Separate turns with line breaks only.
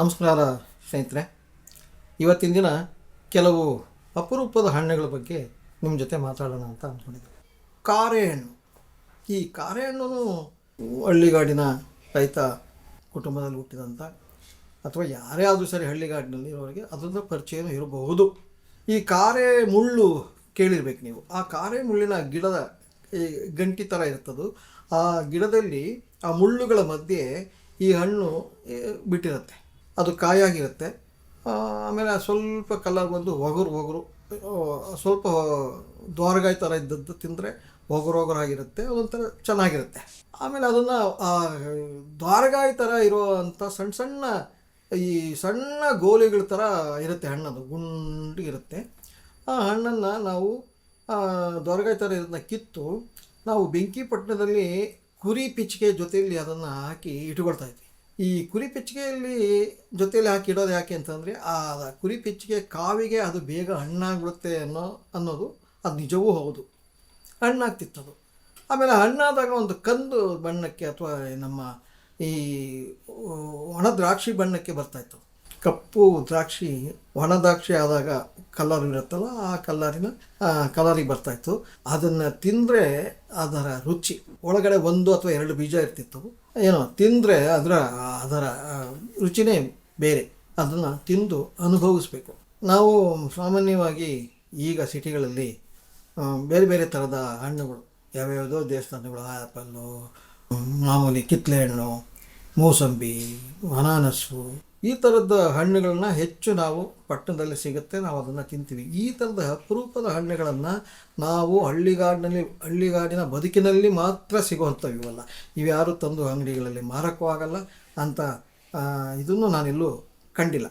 ನಮಸ್ಕಾರ ಸ್ನೇಹಿತರೆ, ಇವತ್ತಿನ ದಿನ ಕೆಲವು ಅಪರೂಪದ ಹಣ್ಣುಗಳ ಬಗ್ಗೆ ನಿಮ್ಮ ಜೊತೆ ಮಾತಾಡೋಣ ಅಂತ ಅಂದ್ಕೊಂಡಿದ್ದೆ ಕಾರೆ ಹಣ್ಣು ಈ ಕಾರೆ ಹಣ್ಣು ಹಳ್ಳಿಗಾಡಿನ ರೈತ ಕುಟುಂಬದಲ್ಲಿ ಹುಟ್ಟಿದಂಥ ಅಥವಾ ಯಾರೇ ಆದರೂ ಸರಿ ಹಳ್ಳಿಗಾಡಿನಲ್ಲಿ ಇರೋರಿಗೆ ಅದರಿಂದ ಪರಿಚಯನೂ ಇರಬಹುದು. ಈ ಕಾರೆ ಮುಳ್ಳು ಕೇಳಿರ್ಬೇಕು ನೀವು. ಆ ಕಾರೆ ಮುಳ್ಳಿನ ಗಿಡದ, ಈ ಗಂಟಿ ಥರ ಇರ್ತದು. ಆ ಗಿಡದಲ್ಲಿ ಆ ಮುಳ್ಳುಗಳ ಮಧ್ಯೆ ಈ ಹಣ್ಣು ಬಿಟ್ಟಿರುತ್ತೆ. ಅದು ಕಾಯಾಗಿರುತ್ತೆ. ಆಮೇಲೆ ಸ್ವಲ್ಪ ಕಲರ್ ಬಂದು ಒಗರು ಒಗರು ಸ್ವಲ್ಪ ದ್ವಾರಗಾಯಿ ಥರ ಇದ್ದದ್ದು ತಿಂದರೆ ಒಗರು ಒಗರಾಗಿರುತ್ತೆ ಅದೊಂಥರ ಚೆನ್ನಾಗಿರುತ್ತೆ. ಆಮೇಲೆ ಅದನ್ನು ದ್ವಾರಗಾಯಿ ಥರ ಇರೋವಂಥ ಸಣ್ಣ ಸಣ್ಣ ಈ ಸಣ್ಣ ಗೋಲಿಗಳ ಥರ ಇರುತ್ತೆ ಹಣ್ಣದು ಗುಂಡಿಗಿರುತ್ತೆ ಆ ಹಣ್ಣನ್ನು ನಾವು ದ್ವಾರಗಾಯಿ ಥರ ಇದನ್ನ ಕಿತ್ತು ನಾವು ಬೆಂಕಿ ಪಟ್ಟಣದಲ್ಲಿ ಕುರಿ ಪಿಚ್ಚಿಗೆ ಜೊತೆಯಲ್ಲಿ ಅದನ್ನು ಹಾಕಿ ಇಟ್ಕೊಳ್ತಾ ಇದ್ವಿ. ಈ ಕುರಿ ಪೆಚ್ಚಿಗೆಯಲ್ಲಿ ಜೊತೆಯಲ್ಲಿ ಹಾಕಿ ಇಡೋದು ಯಾಕೆ ಅಂತಂದರೆ, ಆ ಕುರಿ ಪೆಚ್ಚಿಗೆ ಕಾವಿಗೆ ಅದು ಬೇಗ ಹಣ್ಣಾಗ್ಬಿಡುತ್ತೆ ಅನ್ನೋ, ಅನ್ನೋದು ಅದು ನಿಜವೂ ಹೌದು. ಅದು ಆಮೇಲೆ ಹಣ್ಣಾದಾಗ ಒಂದು ಕಂದು ಬಣ್ಣಕ್ಕೆ ಅಥವಾ ನಮ್ಮ ಈ ಒಣ ದ್ರಾಕ್ಷಿ ಬಣ್ಣಕ್ಕೆ ಬರ್ತಾಯಿತ್ತು ಕಪ್ಪು ದ್ರಾಕ್ಷಿ, ಒಣ ದ್ರಾಕ್ಷಿ ಆದಾಗ ಕಲರ್ ಇರುತ್ತಲ್ಲ, ಆ ಕಲರಿನ ಕಲರಿಗೆ ಬರ್ತಾಯಿತ್ತು ಅದನ್ನು ತಿಂದರೆ ಅದರ ರುಚಿ, ಒಳಗಡೆ ಒಂದು ಅಥವಾ ಎರಡು ಬೀಜ ಇರ್ತಿತ್ತು. ಏನೋ, ತಿಂದರೆ ಅದರ ಅದರ ರುಚಿನೇ ಬೇರೆ. ಅದನ್ನು ತಿಂದು ಅನುಭವಿಸ್ಬೇಕು. ನಾವು ಸಾಮಾನ್ಯವಾಗಿ ಈಗ ಸಿಟಿಗಳಲ್ಲಿ ಬೇರೆ ಬೇರೆ ಥರದ ಹಣ್ಣುಗಳು, ಯಾವ್ಯಾವುದೋ ದೇವಸ್ಥಾನಗಳು ಆ್ಯಪಲ್ಲು ಮಾಮೂಲಿ ಕಿತ್ಲೆ ಹಣ್ಣು, ಮೂಸಂಬಿ ಅನಾನಸ್ಸು ಈ ಥರದ ಹಣ್ಣುಗಳನ್ನ ಹೆಚ್ಚು ನಾವು ಪಟ್ಟಣದಲ್ಲಿ ಸಿಗುತ್ತೆ, ನಾವು ಅದನ್ನು ತಿಂತೀವಿ. ಈ ಥರದ ಅಪರೂಪದ ಹಣ್ಣುಗಳನ್ನು ನಾವು ಹಳ್ಳಿಗಾಡಿನಲ್ಲಿ, ಹಳ್ಳಿಗಾಡಿನ ಬದುಕಿನಲ್ಲಿ ಮಾತ್ರ ಸಿಗುವಂಥವು ಇವಲ್ಲ. ಇವ್ಯಾರು ತಂದು ಅಂಗಡಿಗಳಲ್ಲಿ ಮಾರಕ್ಕೂ ಆಗಲ್ಲ. ಅಂತ ಇದನ್ನು ನಾನೆಲ್ಲೂ ಕಂಡಿಲ್ಲ.